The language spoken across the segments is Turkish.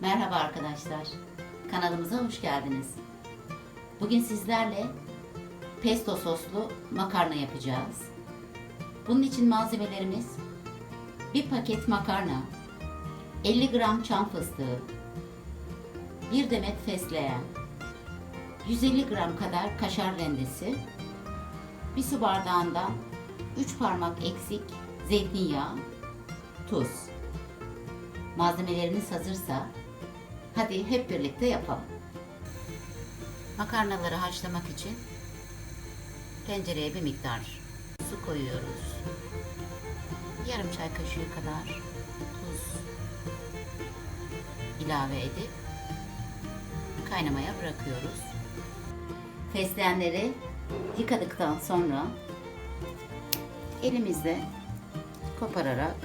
Merhaba arkadaşlar. Kanalımıza hoş geldiniz. Bugün sizlerle pesto soslu makarna yapacağız. Bunun için malzemelerimiz bir paket makarna, 50 gram çam fıstığı, bir demet fesleğen, 150 gram kadar kaşar rendesi, bir su bardağından 3 parmak eksik zeytinyağı, tuz. Malzemeleriniz hazırsa hadi hep birlikte yapalım. Makarnaları haşlamak için tencereye bir miktar su koyuyoruz. Yarım çay kaşığı kadar tuz ilave edip kaynamaya bırakıyoruz. Fesleğenleri yıkadıktan sonra elimizle kopararak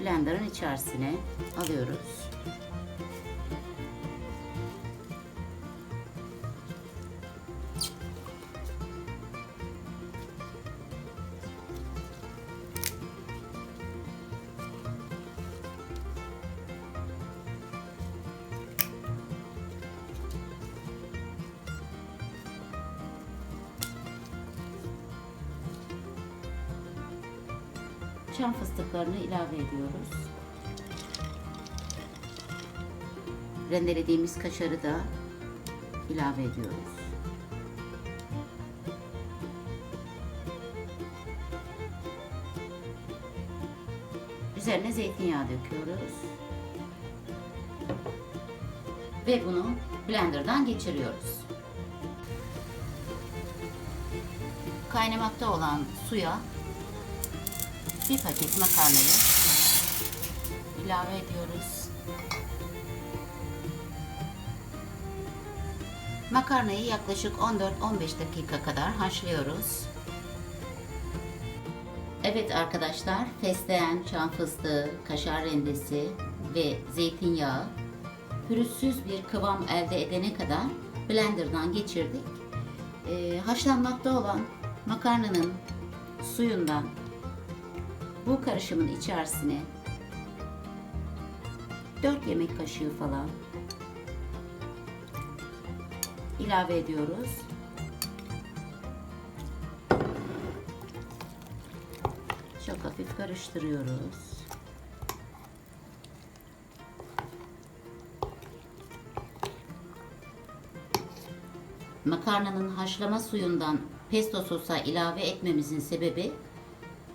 blenderın içerisine alıyoruz. Çam fıstıklarını ilave ediyoruz. Rendelediğimiz kaşarı da ilave ediyoruz. Üzerine zeytinyağı döküyoruz. Ve bunu blenderdan geçiriyoruz. Kaynamakta olan suya bir paket makarnayı ilave ediyoruz. Makarnayı yaklaşık 14-15 dakika kadar haşlıyoruz. Evet arkadaşlar, fesleğen, çam fıstığı, kaşar rendesi ve zeytinyağı pürüzsüz bir kıvam elde edene kadar blenderdan geçirdik. Ee, haşlanmakta olan makarnanın suyundan bu karışımın içerisine 4 yemek kaşığı falan ilave ediyoruz. Çok hafif karıştırıyoruz. Makarnanın haşlama suyundan pesto sosa ilave etmemizin sebebi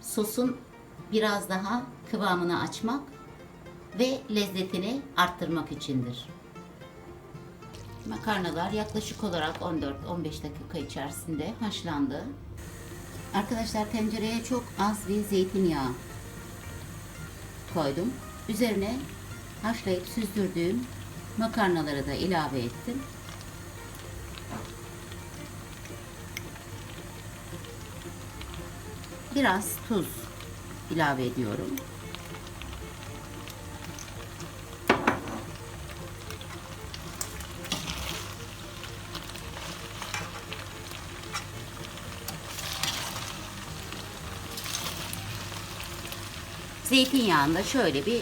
sosun biraz daha kıvamını açmak ve lezzetini arttırmak içindir. Makarnalar yaklaşık olarak 14-15 dakika içerisinde haşlandı. Arkadaşlar tencereye çok az bir zeytinyağı koydum. Üzerine haşlayıp süzdürdüğüm makarnaları da ilave ettim. Biraz tuz ilave ediyorum. Zeytinyağında şöyle bir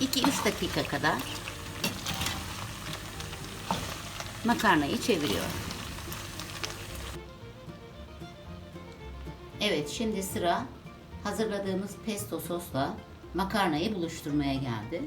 2-3 dakika kadar makarnayı çeviriyorum. Evet şimdi sıra hazırladığımız pesto sosla makarnayı buluşturmaya geldi.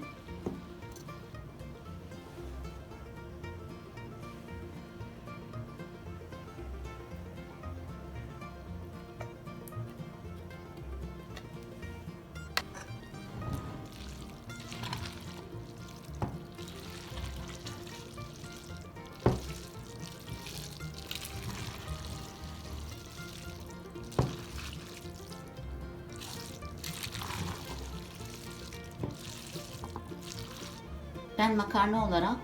Ben makarna olarak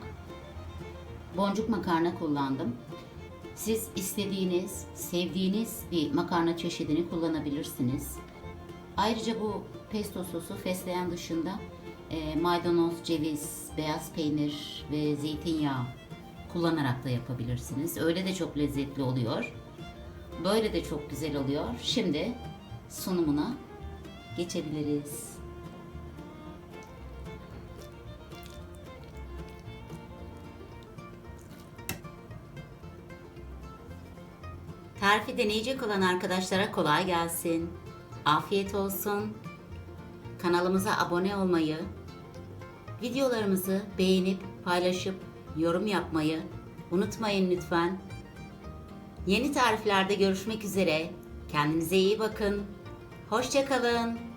boncuk makarna kullandım. Siz istediğiniz, sevdiğiniz bir makarna çeşidini kullanabilirsiniz. Ayrıca bu pesto sosu fesleğen dışında e, maydanoz, ceviz, beyaz peynir ve zeytinyağı kullanarak da yapabilirsiniz. Öyle de çok lezzetli oluyor. Böyle de çok güzel oluyor. Şimdi sunumuna geçebiliriz. Tarifi deneyecek olan arkadaşlara kolay gelsin. Afiyet olsun. Kanalımıza abone olmayı, videolarımızı beğenip paylaşıp yorum yapmayı unutmayın lütfen. Yeni tariflerde görüşmek üzere. Kendinize iyi bakın. Hoşçakalın.